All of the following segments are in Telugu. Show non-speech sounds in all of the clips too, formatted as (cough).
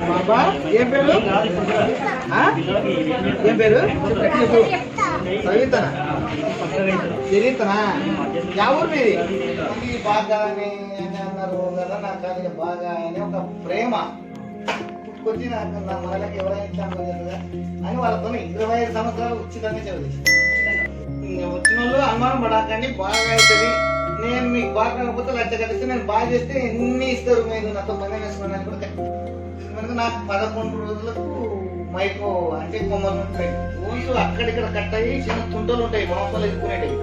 బాబా ఏం పేరు? ఏం పేరు? సవితనా? చరితనా ఎవరు మీది? ఇది బాగా అన్నారు కదా నాకు అది బాగా అని ఒక ప్రేమ. పుట్టుకొచ్చి నాకు నా మనకి ఎవరైనా ఇచ్చాను కదా అని వాళ్ళతో ఇరవై ఐదు సంవత్సరాలు ఉచితంగా చదివి వచ్చిన వాళ్ళు అనుమానం పడాకండి బాగా అవుతుంది. నేను మీకు బాగా కాకపోతే లక్ష కలిస్తే నేను బాగా చేస్తే ఎన్ని ఇస్తారు మీరు? నాతో పని వేసుకోవడానికి కూడా మనకు నాకు పదకొండు రోజులకు మైకో అంటే కొమ్మలు ఉంటాయి. ఊసు అక్కడిక్కడ కట్ అయ్యి చిన్న తుంటలు ఉంటాయి మాంసాలు ఎదుర్కొనేటివి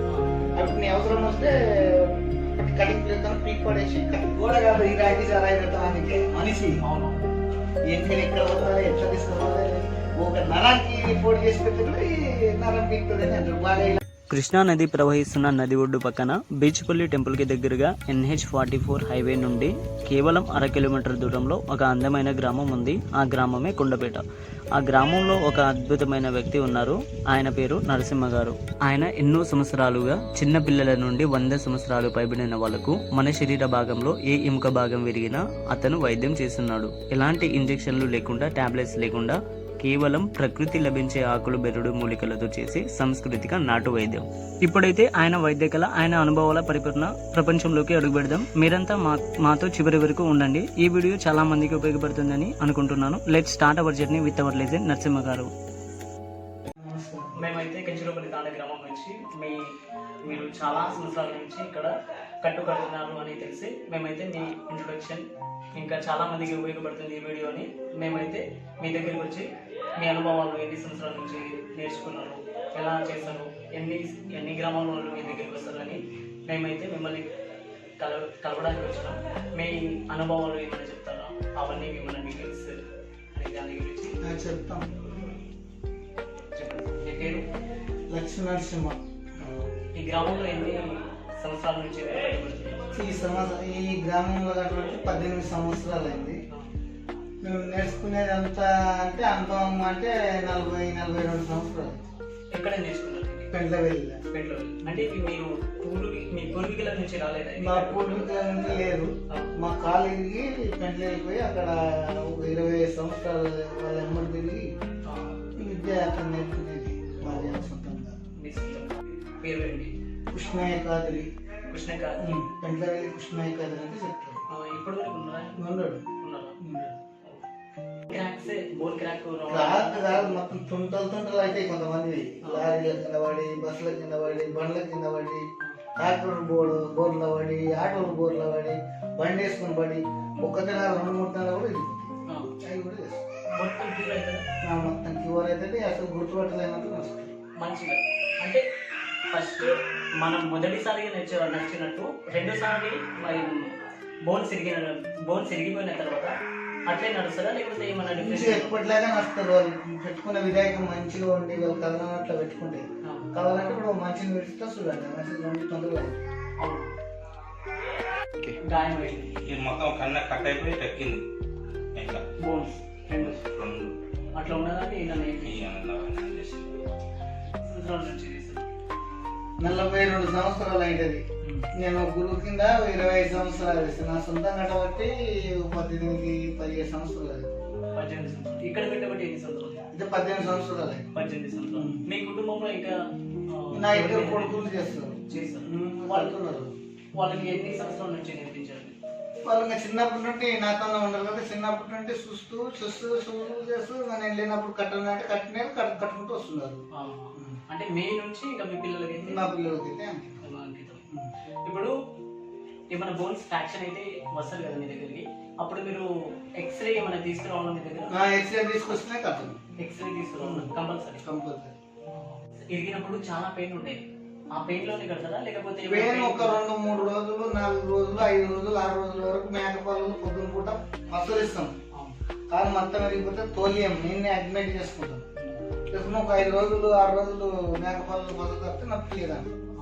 అప్పుడు నీ అవసరం వస్తే కటింగ్ చేస్తాను పీక్ పడేసి గోడ కాదు ఈ రాయి రాయి పెట్టడానికి మనిషి. అవును. ఎక్కడ ఎక్కడ పోతారు ఎట్లా తీసుకోవాలి ఒక నరానికి పోటీ చేసి ఈ నరం పీక్తుంది అని అంటారు బాగా కృష్ణా నది ప్రవహిస్తున్న నది ఒడ్డు పక్కన బీచ్పల్లి టెంపుల్కి దగ్గరగా ఎన్హెచ్ ఫార్టీ ఫోర్ హైవే నుండి కేవలం అర కిలోమీటర్ దూరంలో ఒక అందమైన గ్రామం ఉంది. ఆ గ్రామమే కొండపేట. ఆ గ్రామంలో ఒక అద్భుతమైన వ్యక్తి ఉన్నారు. ఆయన పేరు నరసింహ గారు. ఆయన ఎన్నో సంవత్సరాలుగా చిన్న పిల్లల నుండి వంద సంవత్సరాలు పైబడిన వాళ్ళకు మన శరీర భాగంలో ఏ ఎముక భాగం విరిగినా అతను వైద్యం చేస్తున్నాడు. ఎలాంటి ఇంజెక్షన్లు లేకుండా టాబ్లెట్స్ లేకుండా కేవలం ప్రకృతి లభించే ఆకులు బెరుడు మూలికలతో చేసే సాంస్కృతిక నాటు వైద్యం. ఇప్పుడైతే ఆయన వైద్య కళ ఆయన అనుభవాల పరిపూర్ణ ప్రపంచంలోకి అడుగుపెడదాం. మీరంతా మా మాతో చివరి వరకు ఉండండి. ఈ వీడియో చాలా మందికి ఉపయోగపడుతుందని అనుకుంటున్నాను. Let start our journey with our legend Narasimha గారు. మేమైతే కంచిలోపల్లి తాండ గ్రామం నుంచి మీ మీరు చాలా సంవత్సరాల నుంచి ఇక్కడ కట్టుకడుతున్నారు అని తెలిసి మేమైతే మీ ఇంట్రొడక్షన్ ఇంకా చాలామందికి ఉపయోగపడుతుంది ఈ వీడియోని. మేమైతే మీ దగ్గరికి వచ్చి మీ అనుభవాలు ఎన్ని సంవత్సరాల నుంచి నేర్చుకున్నారు? ఎలా చేస్తారు ఎన్ని ఎన్ని గ్రామాల వాళ్ళు మీ దగ్గరికి వస్తారని మేమైతే మిమ్మల్ని కల కలవడానికి వచ్చినాం. మీ అనుభవాలు ఏమైనా చెప్తారా? అవన్నీ మిమ్మల్ని డీటెయిల్స్ అనే దాని గురించి. చెప్తాం. చెప్పండి. మీ పేరు? లక్ష్మీ నరసింహ ఈ గ్రామంలో ఎన్ని సంవత్సరాల నుంచి ఈ సంవత్సరం ఈ గ్రామంలో పద్దెనిమిది సంవత్సరాలు అయింది మేము నేర్చుకునేది అంతా అంటే అనుభవం అంటే నలభై నలభై రెండు సంవత్సరాలు. ఎక్కడ నేర్చుకున్నారు? పెండ్ల వెళ్ళి అంటే ఇవి మీరు పూర్వీ మీ పూర్వీకుల నుంచి రాలేదా? మా పూర్వీకుల నుంచి లేదు. మా కాలేజీకి పెండ్ల వెళ్ళిపోయి అక్కడ ఒక ఇరవై సంవత్సరాలు వాళ్ళ ఎమ్మడి తిరిగి విద్య అక్కడ నేర్చుకునేది మాది సొంతంగా. పేరు ఏంటి కృష్ణయ్య కాదరి. కృష్ణకాంత్ పెండ్ల వెళ్ళి కృష్ణయ్య కాదరి అంటే చెప్తారు. ఇప్పుడు ఉన్నారా? ఉన్నాడు. ఉన్నారా? క్రాక్స్ బోన్ క్రాక్ రాత్రి కాదు మొత్తం తుంటలు తుంటలు అయితే కొంతమంది లారీల కింద పడి బస్సుల కింద పడి బండ్ల కింద పడి ట్రాక్టర్ బోర్డు బోర్ల పడి ఆటోల బోర్ల పడి బండి వేసుకుని పడి ఒక్క నెల రెండు మూడు నెలలు కూడా అవి కూడా మొత్తం క్యూర్ అవుతుందా మొత్తం క్యూర్ అసలు గుర్తుపట్టలేనట్టు నష్టం మంచిగా అంటే ఫస్ట్ మనం మొదటిసారిగా నచ్చ నచ్చినట్టు రెండోసారి మరి బోన్ సిరిగిన బోన్ సిరిగిపోయిన తర్వాత అట్లే నడుస్తుందా? లేకపోతే ఏమన్నా మంచిగా డిఫరెన్స్ ఎప్పటిలాగా నడుస్తారు వాళ్ళు. పెట్టుకున్న విధాయకం మంచిగా ఉండి వాళ్ళు కదలనట్లు పెట్టుకుంటే. కావాలంటే ఇప్పుడు మంచిని పెడితే చూడండి మంచిగా ఉండి తొందరగా ఇది మొత్తం కన్న కట్ అయిపోయి టెక్కింది ఇంకా. బోన్స్. రెండు. రెండు. అట్లా చేశారు. నలభై రెండు సంవత్సరాలు అయింటది నేను గురువు కింద ఇరవై ఐదు సంవత్సరాలు వేస్తాను నా సొంతంగా కాబట్టి పద్దెనిమిది పదిహేను సంవత్సరాలు. పద్దెనిమిది సంవత్సరాలు. ఇక్కడ పెట్టబట్టి ఎన్ని సంవత్సరాలు? ఇది పద్దెనిమిది సంవత్సరాలు. పద్దెనిమిది సంవత్సరాలు. మీ కుటుంబంలో ఇంకా నా ఇద్దరు కొడుకులు చేస్తారు. వాళ్ళకి ఎన్ని సంవత్సరాల నుంచి నేర్పించారు? వాళ్ళు చిన్నప్పటి నుండి నాతోనే ఉండరు కదా చిన్నప్పటి నుండి చూస్తూ చూస్తూ చూస్తూ చేస్తూ నేను వెళ్ళినప్పుడు కట్టనంటే కట్టిన కట్ కట్టుకుంటూ వస్తున్నారు. అంటే మే నుంచి ఇంకా మీ పిల్లలకి నా పిల్లలకి అయితే ఇప్పుడు ఏమైనా బోన్స్ ఫ్రాక్షన్ అయితే వస్తారు కదా మీ దగ్గరికి? అప్పుడు మీరు ఎక్స్రే ఏమైనా తీసుకురావాలా మీ దగ్గర? ఎక్స్రే కట్టను ఎక్స్రే తీసుకురావాలి? కంపల్సరీ. కంపల్సరీ. ఇరిగినప్పుడు చాలా పెయిన్ ఉంటాయి. ఆ పెయిన్లోనే కడతారా? లేకపోతే పెయిన్ ఒక రెండు మూడు రోజులు నాలుగు రోజులు ఐదు రోజులు ఆరు రోజుల వరకు మేకపాలు పొద్దున పూట మసలిస్తాం కాలు మొత్తం విరిగిపోతే తోలియం. నేనే అడ్మిట్ చేసుకుంటాం. చేసుకుని ఒక ఐదు రోజులు ఆరు రోజులు మేకపాలు మసలు తప్పితే లేదండి ఆ.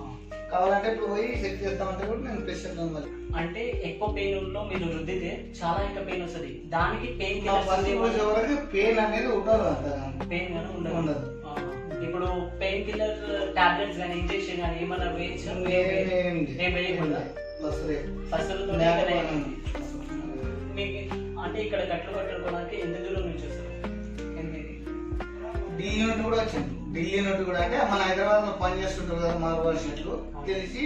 కావాలంటే ఇప్పుడు పోయి చెక్ చేస్తామంటే కూడా నేను ప్రెషర్ మళ్ళీ. అంటే ఎక్కువ పెయిన్లో మీరు రుద్దితే చాలా ఇంకా పెయిన్ వస్తుంది. దానికి పెయిన్ వరకు పెయిన్ అనేది ఉండదు అంతగా పెయిన్ కానీ ఉండదు. ఉండదు. ఇప్పుడు పెయిన్ కిల్లర్ టాబ్లెట్స్ కానీ ఇంజెక్షన్ కానీ ఏమైనా వేయించడం ఏం- వేయకుండా. మీకు అంటే ఇక్కడ కట్టలు కట్టుకోవడానికి ఎంత దూరం నుంచి వస్తారు ఢిల్లీ నుండి కూడా వచ్చింది. ఢిల్లీ నుండి కూడా అంటే మన హైదరాబాద్లో పని చేస్తుంటారు కదా మార్వాడి చెట్లు తెలిసి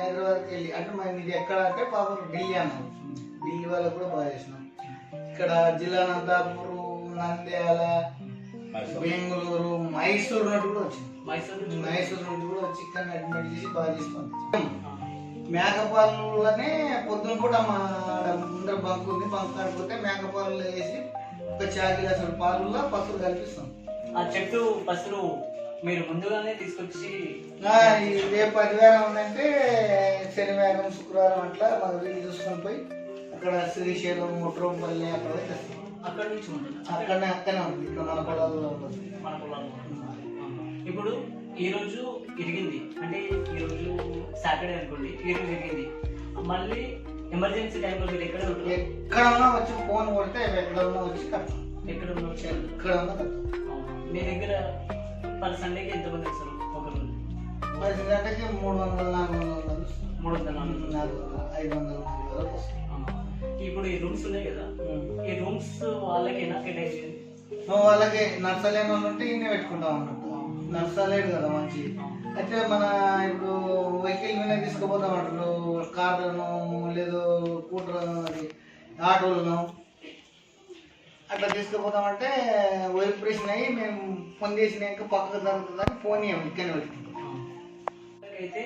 హైదరాబాద్కి వెళ్ళి అంటే మన ఇది ఎక్కడ అంటే పాపం ఢిల్లీ అన్నాం. ఢిల్లీ వాళ్ళకు కూడా బాగా చేసినాం. ఇక్కడ జిల్లా నందాపూర్ నంద్యాల. బెంగళూరు మైసూరు నుండి కూడా వచ్చింది. మైసూర్ నుంచి. మైసూరు నుండి కూడా వచ్చి ఇక్కడ అడ్మిట్ చేసి బాగా చేసి పంపించాం. మేకపాలనే పొద్దున పూట మా ముందర బంక్ ఉంది బంక్ కాడిపోతే మేకపాలు వేసి ఒక చాకి అసలు పాలలో పసులు కల్పిస్తాం. ఆ చెట్టు పసులు మీరు ముందుగానే తీసుకొచ్చి రేపు ఆదివారం ఉందంటే శనివారం శుక్రవారం అట్లా మాకు వీలు చూసుకొని పోయి అక్కడ శ్రీశైలం ముట్రోంపల్లి అక్కడ అక్కడి నుంచి ఉంటుంది. అక్కడనే అక్కడనే ఉంది ఇక్కడ మన పొలాల్లో ఉంటుంది. మన పొలాల్లో ఇప్పుడు ఈ రోజు ఇరిగింది. అంటే ఈ రోజు సాటర్డే అనుకోండి ఈ రోజు ఇరిగింది. మళ్ళీ ఎమర్జెన్సీ టైంలో మీరు ఎక్కడ ఉంటారు? ఎక్కడన్నా వచ్చి ఫోన్ కొడితే ఎక్కడన్నా వచ్చి కడతాం ఎక్కడ ఉన్నారు ఎక్కడన్నా కడతాం మీ దగ్గర పర్ సండేకి ఎంతమంది వస్తారు ఒక రోజు పది గంటకి మూడు వందలు నాలుగు వందలు. మూడు వందల నాలుగు నాలుగు వందలు ఐదు వందలు వరకు వస్తుంది. ఇప్పుడు ఈ రూమ్స్ ఉన్నాయి కదా ఈ రూమ్స్ వాళ్ళకేనా కేటాయించింది సో వాళ్ళకి నర్సలేని వాళ్ళు ఉంటే ఇన్నే పెట్టుకుంటాం అన్నట్టు నర్సలేడు కదా మంచి. అయితే మన ఇప్పుడు వెహికల్ మీద తీసుకుపోతాం అంటారు కార్లను లేదు స్కూటర్ అది ఆటోలను. అట్లా తీసుకుపోతామంటే వెరిఫికేషన్ అయ్యి మేము ఫోన్ చేసినాక పక్కకు జరుగుతుందని ఫోన్ ఇవ్వం ఇక్కడనే పెట్టుకుంటాం అయితే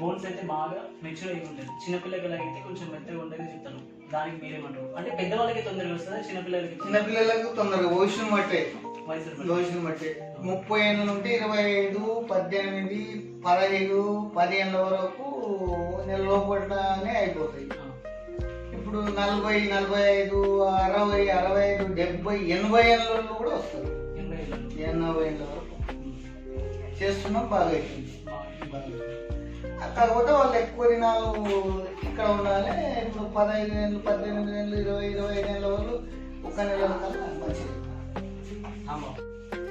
బోన్స్ అయితే బాగా మెచ్యూర్ అయి ఉంటుంది చిన్నపిల్లలకి అయితే కొంచెం మెత్తగా ఉండేది చెప్తాను. దానికి మీరేమంటారు? అంటే పెద్దవాళ్ళకి తొందరగా వస్తుందా చిన్నపిల్లలకి? చిన్నపిల్లలకు తొందరగా వయసును బట్టే. వయసును బట్టి. ముప్పై ఏళ్ళ నుండి ఇరవై ఐదు పద్దెనిమిది పదహైదు పదిహేనుల వరకు నెల లోపలనే అయిపోతాయి. ఇప్పుడు నలభై నలభై ఐదు అరవై అరవై ఐదు డెబ్బై ఎనభై ఏళ్ళ వాళ్ళు కూడా వస్తారు ఎనభై ఏళ్ళు వరకు. చేస్తున్నాం బాగా కాకపోతే వాళ్ళు ఎక్కువ దినాలు ఇక్కడ ఉండాలి. ఇప్పుడు పదహైదు ఏళ్ళు పద్దెనిమిది ఏళ్ళు ఇరవై ఇరవై ఐదు ఏళ్ళ వాళ్ళు ఒక నెల కల్లా మంచిది.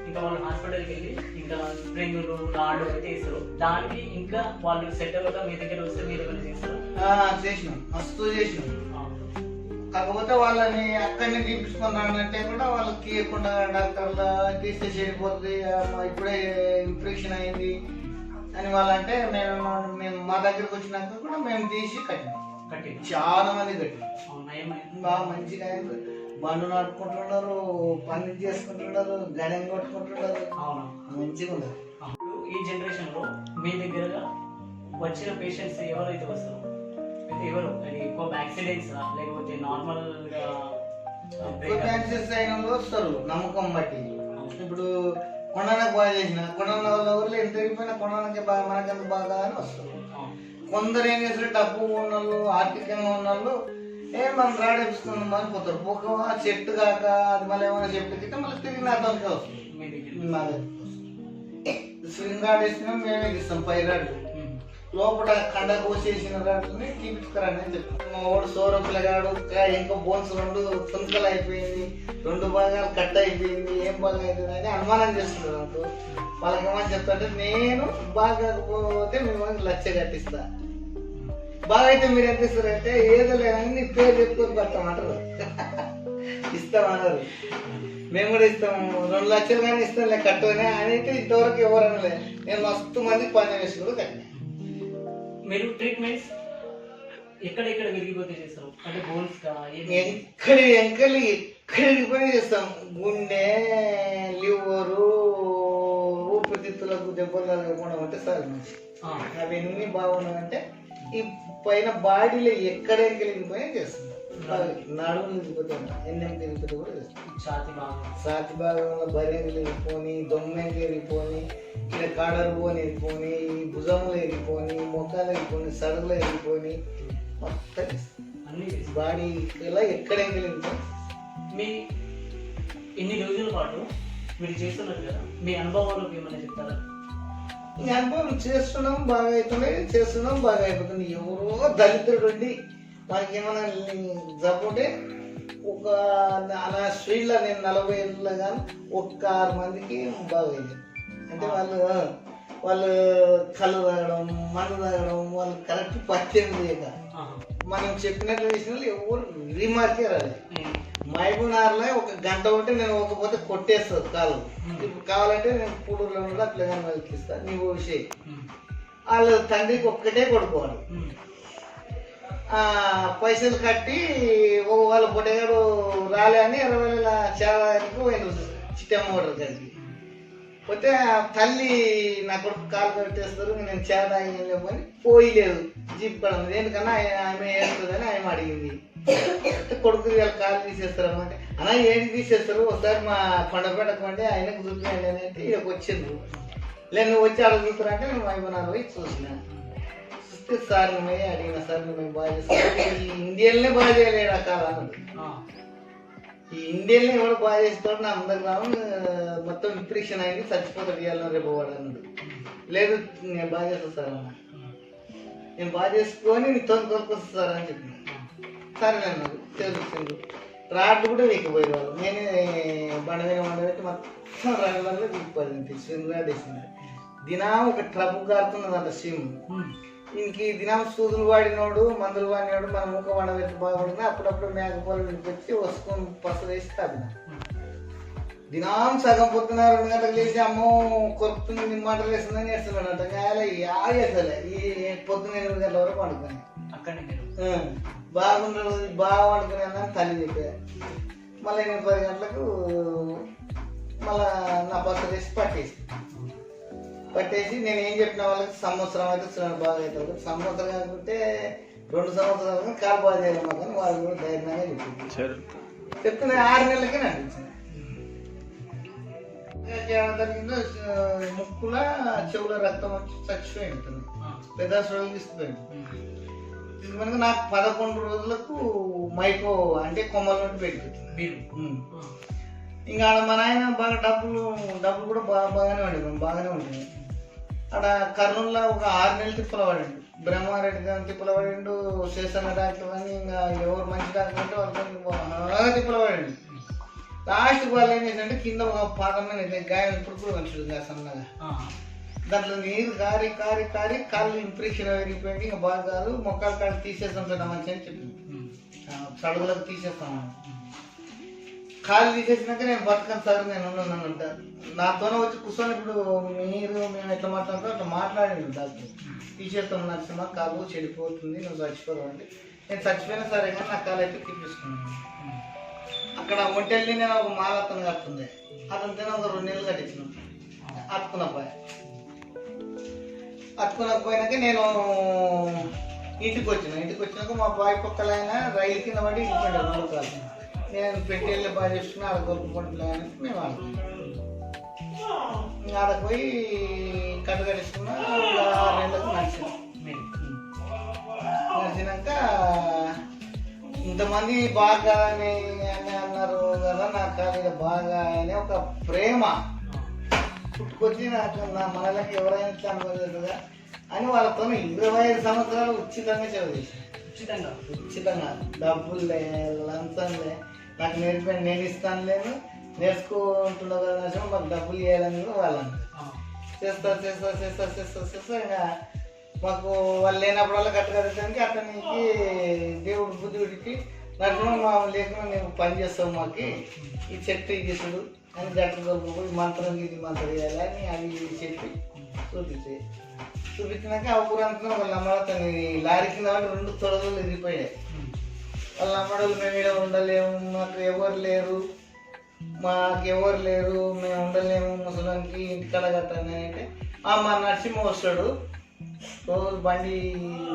ఇంకా వాళ్ళు హాస్పిటల్కి వెళ్ళి ఇంకా స్ప్రింగులు రాడు అయితే ఇస్తారు. దానికి ఇంకా వాళ్ళు సెట్ అవ్వక మీ దగ్గర వస్తే మీరు ఏమైనా చేస్తారు? చేసినాం. మస్తు చేసినాం. కాకపోతే వాళ్ళని అక్కడిని తీపించుకొని రానంటే కూడా వాళ్ళకి తీయకుండా డాక్టర్ల తీస్తే చెడిపోతుంది ఇప్పుడే ఇన్ఫెక్షన్ అయింది అని వాళ్ళంటే మేము మేము మా దగ్గరికి వచ్చినాక కూడా మేము తీసి కట్టినాం. కట్టి చాలా మంది కట్టినాం. నయమైంది బాగా మంచిగా బండ్లు నడుపుకుంటున్నారు పని చేసుకుంటున్నారు గణం కొట్టుకుంటున్నారు. అవును? మంచిగా ఉన్నారు ఇప్పుడు ఈ జనరేషన్లో మీ దగ్గరగా వచ్చిన పేషెంట్స్ ఎవరైతే వస్తారు ఎవరు ఎక్కువ యాక్సిడెంట్స్ లేకపోతే నార్మల్గా అయిన వాళ్ళు వస్తారు నమ్మకం బట్టి. ఇప్పుడు కొండనకు బాగా చేసిన కొండన వాళ్ళ ఊర్లో ఎంత తిరిగిపోయినా కొండనకి బాగా మనకెంత బాగా అని వస్తారు. కొందరు ఏం చేస్తారు డబ్బు ఉన్న వాళ్ళు ఆర్థికంగా ఉన్న వాళ్ళు ఏ మనం రాడేపుకుందాం అని పోతారు. ఒక చెట్టు కాక అది మళ్ళీ ఏమైనా చెట్టు కింద మళ్ళీ తిరిగి నా వస్తుంది. దగ్గర. నా దగ్గరికి స్వింగ్ రాడ్ వేసినా మేమే ఇస్తాం పై రాడ్లు లోపల కండ కోసేసిన రాడ్లని తీపించుకురండి అని చెప్పాం. మా వాడు సోర పిల్లగాడు ఇంకా బోన్స్ రెండు తుంకలు అయిపోయింది రెండు భాగాలు కట్ అయిపోయింది ఏం బాగా అవుతుంది అని అనుమానం చేస్తున్నారు నాకు వాళ్ళకి ఏమని చెప్తాంటే నేను బాగా పోతే మిమ్మల్ని లచ్చ కట్టిస్తా. బాగా అయితే మీరు ఎంత ఇస్తారంటే ఏదో లేదని నీ పేరు చెప్పుకొని పడతామంటారు (laughs) ఇస్తామన్నారు. మేము కూడా ఇస్తాము రెండు లక్షలు కానీ ఇస్తాం లే కట్టుకునే అని అయితే ఇంతవరకు ఎవరనలే. లేదు నేను మస్తు మందికి పని వేసి కూడా కట్టినా. మీరు ట్రీట్మెంట్స్ ఎక్కడెక్కడ విరిగిపోతే చేస్తారు? అంటే బోన్స్? ఎక్కడి ఎంకలి ఎక్కడికి పని చేస్తాం. గుండె లివరు ఊపిరితిత్తులకు దెబ్బలు తగలకుండా ఉంటే సార్ మంచి ఆ, అవన్నీ బాగున్నాయంటే ఈ పైన బాడీలో ఎక్కడ ఎంకలికి పోయి చేస్తాం. నడుము తిరిగిపోతాం ఎన్నెం తిరిగిపోతే కూడా ఛాతి బాగా సాతి భాగంలో బరేలు ఎరిగిపోని దొమ్మెంకి ఎరిగిపోని ఇలా కాడలు పోని ఎరిగిపోని భుజములు ఎరిగిపోని మొక్కలు ఎరిగిపోని సడలు ఎరిగిపోని మొత్తం అన్ని బాడీ ఇలా ఎక్కడ ఎంగలిగిపోయి మీ ఇన్ని రోజుల పాటు మీరు చేస్తున్నారు కదా మీ అనుభవాలు ఏమైనా చెప్తారా ఈ అనుభవం చేస్తున్నాం బాగా అవుతుంది చేస్తున్నాం బాగా అయిపోతుంది ఎవరో దళితుడు ఉండి మనకి ఏమైనా జబ్బుంటే ఒక నా స్ట్రీట్లో నేను నలభై ఏళ్ళలో కానీ ఒక్క ఆరు మందికి బాగా అయింది అంటే వాళ్ళు వాళ్ళు కళ్ళు తాగడం మందు తాగడం వాళ్ళు కరెక్ట్ చేయక ఆహా. మనం చెప్పినట్లు వాళ్ళు ఎవరు రిమార్కే రాలేదు మైబునార్లో ఒక గంట ఉంటే నేను ఒకపోతే కొట్టేస్తుంది కాలు. ఇప్పుడు కావాలంటే నేను పూడూరులో ఉండి అట్లా కానీ వెళ్తిస్తాను నీవు విషయం. వాళ్ళు తండ్రికి ఒక్కటే కొడుకోవాలి పైసలు కట్టి ఓ వాళ్ళ పొట్టగాడు రాలే అని ఇరవై వేల చేరానికి పోయిన చిట్టమ్మ ఓటర్ కాడికి పోతే తల్లి నా కొడుకు కాలు కట్టేస్తారు నేను చేర లేమని పోయలేదు జీప్ పడదు దేనికన్నా ఆమె వేస్తుందని ఆమె అడిగింది. కొడుకు వీళ్ళ కాలు తీసేస్తారమ్మ అంటే అన్నా ఏంటి తీసేస్తారు ఒకసారి మా కొండపేటకు అంటే ఆయనకు చూపించండి అని అంటే ఇక్కడికి వచ్చిండ్రు. లేదు నువ్వు వచ్చి అడుగుతున్నా అంటే ఐదు నాలుగు పోయి చూసినాను చూస్తే సార్ నువ్వే అడిగిన సార్ నువ్వు బాగా చేస్తాను ఈ ఇండియన్లే బాగా చేయలేడు అన్నాడు ఈ ఇండియన్లో ఎవడు బాగా చేస్తాడు నా అందరు మొత్తం ఇంప్రెషన్ అయింది చచ్చిపోతాడు ఇవాళ రేపు వాడు అన్నాడు. లేదు నేను బాగా చేస్తాను సార్ అన్న. నేను బాగా చేసుకొని నీ తొలి తోలుకొస్తా సార్ అని చెప్పిన. సరే అన్నాడు. తెలుస్తుంది రాడ్ కూడా వీకపోయారు వాళ్ళు. నేనే బండ మీద బండ పెట్టి మొత్తం రాళ్ళలో వీగిపోయింది స్వింగ్ రాడ్ వేసింది దినం ఒక ట్రబు కారుతున్నదంట స్విమ్ ఇంక దినం సూదులు వాడినోడు మందులు వాడినోడు మన ముఖ వండబెట్టి బాగుంటుంది. అప్పుడప్పుడు మేకపోలు విడిపించి వసుకొని పసు వేసి తగ్గిన దినం సగం పొద్దున రెండు గంటలకు లేచి అమ్మో కొరుకుతుంది నిమ్మాట వేస్తుందని వేస్తున్నాడంట. గాయాల ఆగేసలే ఈ పొద్దున ఎనిమిది గంటల వరకు పండుకొని. మీరు బాగున్న రోజు బాగా వండుకున్నాను తల్లి చెప్పారు మళ్ళీ ఎనిమిది పది గంటలకు మళ్ళా నా పసు వేసి పట్టేసి. పట్టేసి నేను ఏం చెప్పిన వాళ్ళకి సంవత్సరం అయితే బాగా అవుతుంది సంవత్సరం కాకుంటే రెండు సంవత్సరాలు కాలు బాగా కానీ వాళ్ళు కూడా ధైర్యంగా చెప్పింది. చెప్తే ఆరు నెలలకే నడిపించింది ముక్కుల చెవుల రక్తం వచ్చి చచ్చిపోయి ఉంటుంది పెద్ద హాస్పిటల్ తీసుకుపోయింది. తీసుకున్నాక నాకు పదకొండు రోజులకు మైకో అంటే కొమ్మల నుండి పెట్టుకుంటుంది ఇంకా ఆడ మా నాయన బాగా డబ్బులు డబ్బులు కూడా బాగా బాగానే ఉండేది బాగానే ఉంటుంది ఆడ కర్నూలులో ఒక ఆరు నెలలు తిప్పల పడిండు బ్రహ్మారెడ్డి గారిని తిప్పల పడిండు శేషన్న డాక్టర్ అని ఇంకా ఎవరు మంచి డాక్టర్ అంటే వాళ్ళకి బాగా తిప్పల పడిండు లాస్ట్ వాళ్ళు ఏం చేసిందంటే కింద ఒక పాదం మీద గాయం ఇప్పుడు కూడా ఇంకా సన్నగా. దాంట్లో నీరు కారి కారి కారి కాళ్ళు ఇంప్రెషన్ విరిగిపోయింది ఇంకా బాగా కాదు మొక్కలు కాడ తీసేస్తాం సార్ మంచి అని చెప్పింది సడుగులకు తీసేస్తాం. ఖాళీ తీసేసినాక నేను బతకను సార్ నేను ఉన్నాను అంట. నాతోనే వచ్చి కూర్చొని ఇప్పుడు మీరు మేము ఎట్లా మాట్లాడుతాం అట్లా మాట్లాడాను డాక్టర్ నాకు నరసింహ కాలు చెడిపోతుంది నువ్వు చచ్చిపోతావు అంటే నేను చచ్చిపోయినా సరే కానీ నా కాలు అయితే తీపిస్తున్నాను అక్కడ ఒంటెళ్ళి నేను ఒక మాల అతను కడుతుంది అతనితోనే ఒక రెండు నెలలు కట్టించిన. అతుకున్న పోయా అతుకున్న పోయినాక నేను ఇంటికి వచ్చిన ఇంటికి వచ్చినాక మా బాయ్ పక్కలైన రైలు కింద పడి ఇంటికి రెండు కాదు నేను పెట్టేళ్ళి బాగా చేసుకుని ఆడ కొనుక్కుంటున్నా అని మేము ఆడుకున్నాం ఇంకా ఆడకు పోయి కట్టు కట్టించుకున్నా ఆరు నెలలకు నడిచాను. నడిచినాక ఇంతమంది బాగా అని అని అన్నారు కదా నాకు కాదు బాగా అని ఒక ప్రేమ పుట్టుకొచ్చి నాకు నా మనలకి ఎవరైనా చనిపోతుందా అని వాళ్ళతో ఇరవై ఐదు సంవత్సరాలు ఉచితంగా చదివేసాను ఉచితంగా? ఉచితంగా. డబ్బులు లే లంచం లే. నాకు నేర్పి నేను ఇస్తాను లేను నేర్చుకుంటున్నా కదా మాకు డబ్బులు ఇవ్వాలని కూడా వాళ్ళని చేస్తా చేస్తా చేస్తా చేస్తా చేస్తా ఇంకా మాకు వాళ్ళు లేనప్పుడల్లా కట్టగలడానికి అతనికి దేవుడు బుద్ధుడికి నరసింహ మా లేకుండా నేను పని చేస్తావు మాకి. ఈ చెట్టు గీసుడు అని దొరకపోయి మంత్రం ఇది మంత్రం చేయాలి అని అవి చెప్పి చూపించే. చూపించినాక ఆ ఊరంతా వాళ్ళ అమ్మడతని లారీ కింద రెండు తొలగలు ఎదిగిపోయాయి వాళ్ళ అమ్మడలు మేము ఇక్కడ ఉండలేము మాకు ఎవరు లేరు. మాకు ఎవరు లేరు మేము ఉండలేము ముసలానికి ఇంటికాడ కట్టని అంటే ఆ మా నరసింహ వస్తాడు. రోజు బండి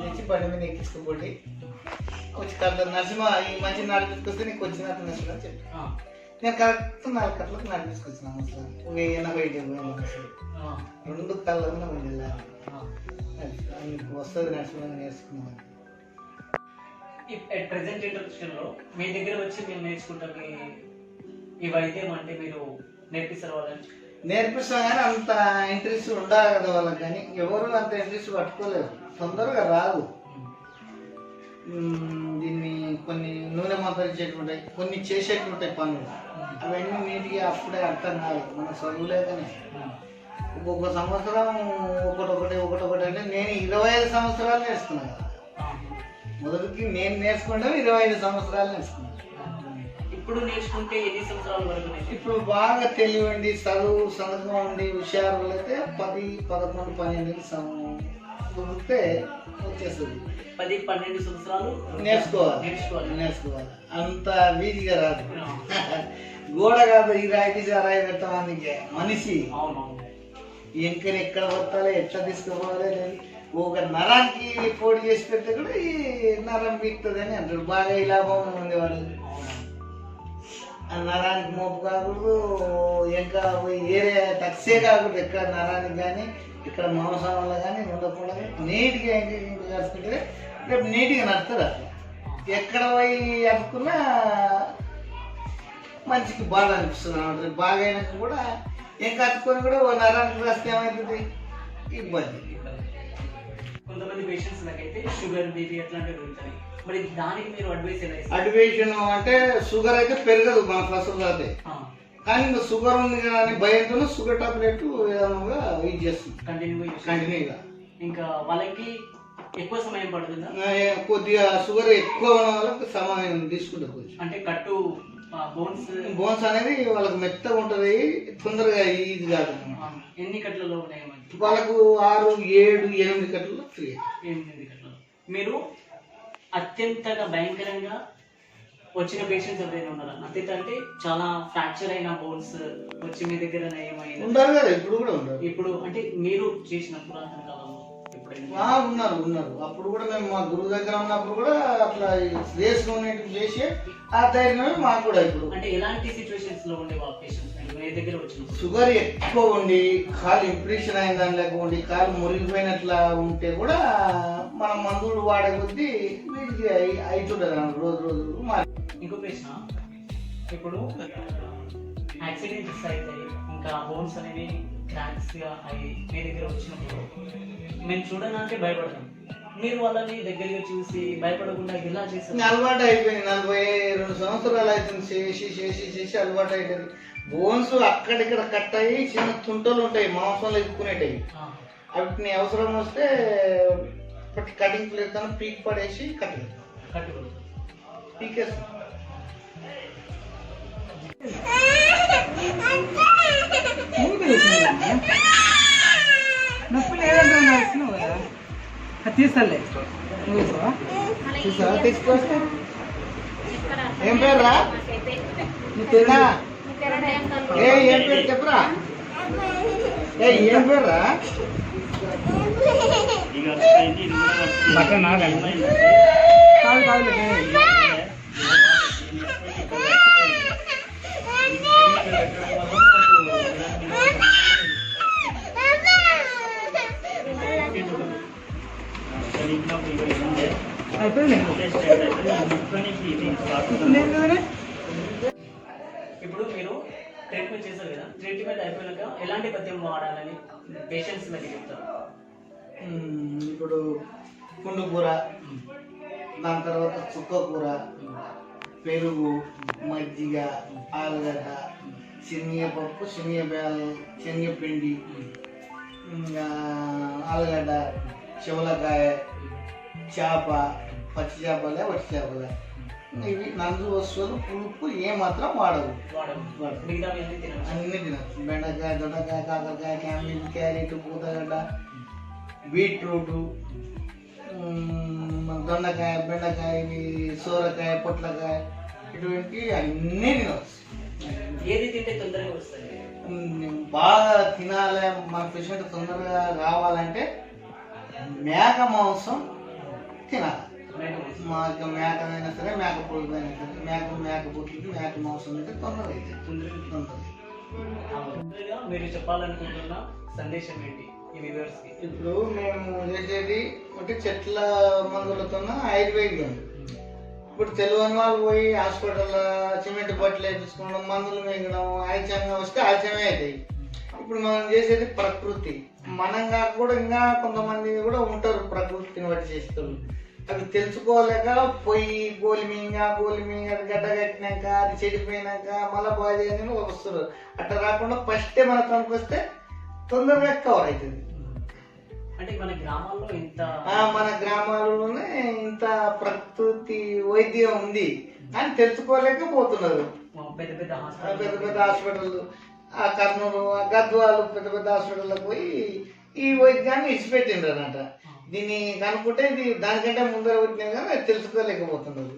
తెచ్చి బండి మీద ఎక్కించుకోబోటి వచ్చి కడతారు నరసింహ ఈ మంచి నడిపించుకొస్తే నీకు వచ్చినట్టు అని చెప్పి నేను కరెక్ట్ నాలుగు కట్లకు నడిపించుకొచ్చినాను అసలు ఎనభై డెబ్బై అసలు రెండు కళ్ళలో వెళ్ళాను నీకు వస్తుంది నరసింహ నేర్చుకున్నాను ప్రెసెంట్ ఇంట్రొడక్షన్లో మీ దగ్గర వచ్చి మేము నేర్చుకుంటాం ఈ- ఈ వైద్యం అంటే మీరు నేర్పిస్తారు వాళ్ళని? నేర్పిస్తాం కానీ అంత ఇంట్రెస్ట్ ఉండాలి కదా వాళ్ళకి కానీ ఎవరు అంత ఇంట్రెస్ట్ పట్టుకోలేరు తొందరగా రాదు. దీన్ని కొన్ని నూనె మంతరించేటి ఉంటాయి కొన్ని చేసేటి ఉంటాయి పనులు. అవన్నీ నీట్గా అప్పుడే అర్థం కాదు. మన చదువులేకనే ఒక్కొక్క సంవత్సరం ఒకటొకటి ఒకటొకటి అంటే నేను ఇరవై ఐదు సంవత్సరాలు నేర్చుకున్నాను మొదటికి నేను నేర్చుకుంటాం ఇరవై ఐదు సంవత్సరాలు నేర్చుకున్నాను ఇప్పుడు నేర్చుకుంటే ఎన్ని సంవత్సరాల వరకు? ఇప్పుడు బాగా తెలివి ఉండి చదువు చదువుగా ఉండి హుషారులు అయితే పది పదకొండు పన్నెండు కుదిరితే వచ్చేస్తుంది. పది పన్నెండు సంవత్సరాలు నేర్చుకోవాలి. నేర్చుకోవాలి. నేర్చుకోవాలి. అంత వీధిగా రాదు. గోడ కాదు ఈ రాయితీ రాయి పెట్టడానికి మనిషి. అవునవును. ఎంకని ఎక్కడ పట్టాలి ఎట్లా తీసుకోవాలి లేదు ఒక నరానికి పోటీ చేసి పెడితే కూడా ఈ నరం పీక్తుంది అని అంటారు. బాగా ఈ లాభం ఉంది వాళ్ళు. ఆ నరానికి మోపు కాకూడదు ఇంకా పోయి ఏరే టక్సే కాకూడదు. ఎక్కడ నరానికి కానీ ఇక్కడ మాంసంలో కానీ ఉండకూడదు. నీట్గా ఎంకరింగ్ కాసుకుంటే రేపు నీట్గా నడుతుంది అట్లా ఎక్కడ పోయి అనుకున్నా మంచికి బాధ అనిపిస్తుంది అన్నమాట. బాగా అయినాక కూడా ఏం కట్టుకొని కూడా ఓ నరానికి రాస్తే ఏమవుతుంది ఇబ్బంది. కొంతమంది పేషెంట్స్ నాకైతే షుగర్ బీపీ అట్లాంటివి ఉంటాయి మరి దానికి మీరు అడ్వైస్ ఎలా ఇస్తారు? అడ్వేషన్ అంటే షుగర్ అయితే పెరగదు మన ఫస్ట్ అయితే. కానీ ఇంకా షుగర్ ఉంది కదా అని భయంతో షుగర్ టాబ్లెట్ విధంగా యూజ్ చేస్తుంది. చేయాలి. కంటిన్యూగా ఇంకా. వాళ్ళకి ఎక్కువ సమయం పడుతుందా? కొద్దిగా షుగర్ ఎక్కువ ఉన్న వాళ్ళకి సమయం తీసుకుంటారు కొంచెం. అంటే కట్టు బోన్స్ బోన్స్ అనేది వాళ్ళకి మెత్తగా ఉంటుంది తొందరగా ఇది కాదు ఎన్ని కట్లలో ఉన్నాయి వాళ్ళకు ఆరు ఏడు ఎనిమిది కట్టలు ఫ్రీ ఎనిమిది కట్లలో మీరు అత్యంతగా భయంకరంగా వచ్చిన పేషెంట్స్ ఎవరైనా ఉన్నారా? అత్యంత అంటే చాలా ఫ్రాక్చర్ అయిన బోన్స్ వచ్చి మీ దగ్గర నయమైన ఉంటారు కదా ఇప్పుడు కూడా ఉంటారు ఇప్పుడు అంటే మీరు చేసిన పురాతన ఉన్నారు ఉన్నారు. అప్పుడు కూడా మేము మా గురువు దగ్గర ఉన్నప్పుడు కూడా అట్లా రేస్ ఉన్నట్టు చేసి ఆ ధైర్యమే మాకు కూడా ఇప్పుడు. అంటే ఎలాంటి సిచ్యువేషన్స్లో ఉండే దగ్గర షుగర్ ఎక్కువ ఉండి కాలు ఇంప్రెషన్ అయిన దాని లేక ఉండి కాలు మురిగిపోయినట్లా ఉంటే కూడా మనం మందులు వాడే కొద్దీ వీటికి అన్నమాట. రోజు రోజు ఇంకో ప్రశ్న. ఇప్పుడు యాక్సిడెంట్స్ అయితే ఇంకా బోన్స్ అనేవి క్రాక్స్ అవి మీ దగ్గర వచ్చినప్పుడు మేము చూడడానికి భయపడతాం. మీరు వాళ్ళని దగ్గరగా చూసి భయపడకుండా ఇంకా చేస్తారు అలవాటు అయిపోయింది. నలభై రెండు సంవత్సరాలు అవుతుంది. చేసి చేసి చేసి అలవాటు అయిపోయింది. బోన్స్ అక్కడిక్కడ కట్ అయ్యి చిన్న తుంటలు ఉంటాయి. మాంసంలో ఎక్కునేటాయి ఆ, వాటిని అవసరం వస్తే కటింగ్ ప్లేట్ పీక్ పడేసి కట్ కట్టుకోరు పీకేస్తాం నొప్పి లేదంటే నడుస్తున్నావు కదా అది తీస్తాలే నువ్వు చూసావా తీసుకొస్తే ఏం పేరు రా నాకైతే నీ ఏ ఏం పేరు చెప్పరా ఏ ఏం పేరు రా బట్టన్ కూర పెరుగు మజ్జిగ ఆలుగడ్డ శనగపప్పు శనగబేలు శనగపిండి ఇంకా ఆలుగడ్డ చెవులకాయ చేప పచ్చి చేపలే వట్టి చేపలే ఇవి నందు వస్తువులు పులుపు ఏమాత్రం వాడవు వాడము వాడవు. మిగతా అన్ని తినచ్చు అన్ని తినచ్చు బెండకాయ దొండకాయ కాకరకాయ క్యాబేజ్ క్యారెట్ పూతగడ్డ బీట్రూట్ మ్మ్, దొండకాయ బెండకాయ ఇవి సోరకాయ పొట్లకాయ ఇటువంటి అన్నీ తినవచ్చు ఏది తింటే తొందరగా వస్తుంది బాగా తినాలి మన పేషెంట్ తొందరగా కావాలంటే మేక మాంసం తినాలి. మేక మాకు మేకనైనా సరే మేక పులుదైనా సరే మేక మేక పుట్టుకి మేక మాంసం అయితే తొందరగా అవుతుంది తొందరగా మీరు చెప్పాలనుకుంటున్న సందేశం ఏంటి? ఇప్పుడు మేము చేసేది ఒకటి చెట్ల మందులతో ఆయుర్వేదం. ఇప్పుడు తెలియని వాళ్ళు పోయి హాస్పిటల్లో సిమెంట్ బట్టలు వేయించుకోవడం మందులు మింగడం ఆలస్యంగా వస్తే ఆలస్యమే అవుతాయి ఇప్పుడు మనం చేసేది ప్రకృతి. మనంగా కూడా ఇంకా కొంతమంది కూడా ఉంటారు ప్రకృతిని బట్టి చేస్తారు. అవి తెలుసుకోలేక పోయి గోలి మింగ గోలి అది గడ్డ కట్టినాక అది చెడిపోయినాక మళ్ళీ బాగా చేయని వస్తారు. అట్లా రాకుండా ఫస్టే మన తనకు వస్తే తొందరగా కవర్ అవుతుంది. అంటే మన గ్రామాల్లో ఇంత మన గ్రామాలలోనే ఇంత ప్రకృతి వైద్యం ఉంది అని తెలుసుకోలేకపోతున్నారు. పెద్ద పెద్ద హాస్పిటల్ పెద్ద పెద్ద హాస్పిటల్ ఆ కర్నూలు ఆ గద్వాలు పెద్ద పెద్ద హాస్పిటల్కి పోయి ఈ వైద్యాన్ని ఇచ్చిపెట్టిండ్రు అన్నమాట దీన్ని కనుక్కుంటే ఇది దానికంటే ముందర వచ్చినా కానీ తెలుసుకోలేకపోతున్నారు.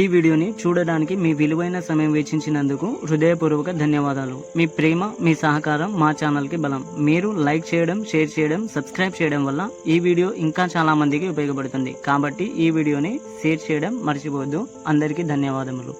ఈ వీడియోని చూడడానికి మీ విలువైన సమయం వెచ్చించినందుకు హృదయపూర్వక ధన్యవాదాలు. మీ ప్రేమ మీ సహకారం మా ఛానల్కి బలం. మీరు లైక్ చేయడం షేర్ చేయడం సబ్స్క్రైబ్ చేయడం వల్ల ఈ వీడియో ఇంకా చాలా మందికి ఉపయోగపడుతుంది. కాబట్టి ఈ వీడియోని షేర్ చేయడం మర్చిపోవద్దు. అందరికీ ధన్యవాదములు.